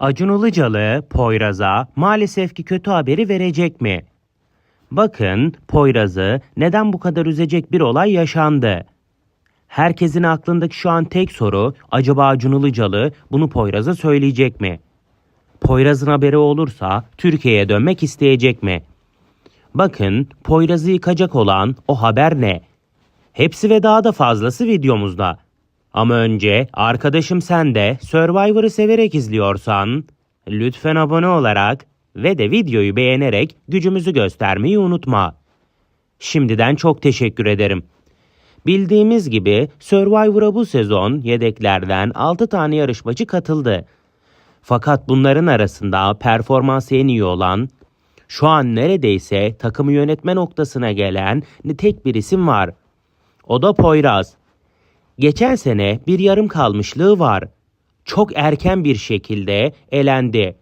Acun Ilıcalı Poyraz'a maalesef ki kötü haberi verecek mi? Bakın Poyraz'ı neden bu kadar üzecek bir olay yaşandı. Herkesin aklındaki şu an tek soru acaba Acun Ilıcalı bunu Poyraz'a söyleyecek mi? Poyraz'ın haberi olursa Türkiye'ye dönmek isteyecek mi? Bakın Poyraz'ı yıkacak olan o haber ne? Hepsi ve daha da fazlası videomuzda. Ama önce arkadaşım sen de Survivor'ı severek izliyorsan lütfen abone olarak ve de videoyu beğenerek gücümüzü göstermeyi unutma. Şimdiden çok teşekkür ederim. Bildiğimiz gibi Survivor'a bu sezon yedeklerden 6 tane yarışmacı katıldı. Fakat bunların arasında performansı en iyi olan, şu an neredeyse takımı yönetme noktasına gelen tek bir isim var. O da Poyraz. Geçen sene bir yarım kalmışlığı var. Çok erken bir şekilde elendi.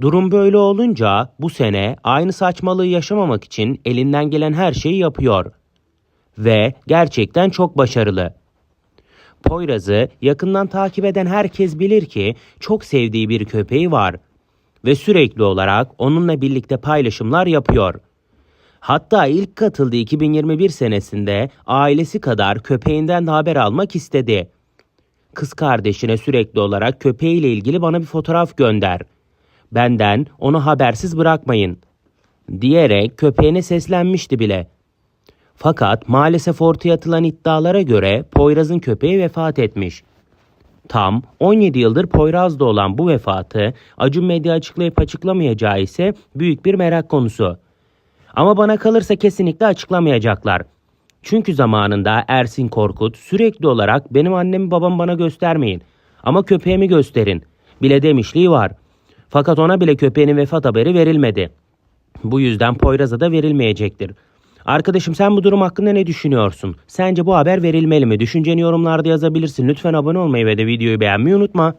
Durum böyle olunca bu sene aynı saçmalığı yaşamamak için elinden gelen her şeyi yapıyor. Ve gerçekten çok başarılı. Poyraz'ı yakından takip eden herkes bilir ki çok sevdiği bir köpeği var ve sürekli olarak onunla birlikte paylaşımlar yapıyor. Hatta ilk katıldığı 2021 senesinde ailesi kadar köpeğinden de haber almak istedi. Kız kardeşine sürekli olarak köpeğiyle ilgili bana bir fotoğraf gönder. Benden onu habersiz bırakmayın diyerek köpeğine seslenmişti bile. Fakat maalesef ortaya atılan iddialara göre Poyraz'ın köpeği vefat etmiş. Tam 17 yıldır Poyraz'da olan bu vefatı Acun Medya açıklayıp açıklamayacağı ise büyük bir merak konusu. Ama bana kalırsa kesinlikle açıklamayacaklar. Çünkü zamanında Ersin Korkut sürekli olarak benim annemi babam bana göstermeyin ama köpeğimi gösterin bile demişliği var. Fakat ona bile köpeğinin vefat haberi verilmedi. Bu yüzden Poyraz'a da verilmeyecektir. Arkadaşım sen bu durum hakkında ne düşünüyorsun? Sence bu haber verilmeli mi? Düşünceni yorumlarda yazabilirsin. Lütfen abone olmayı ve de videoyu beğenmeyi unutma.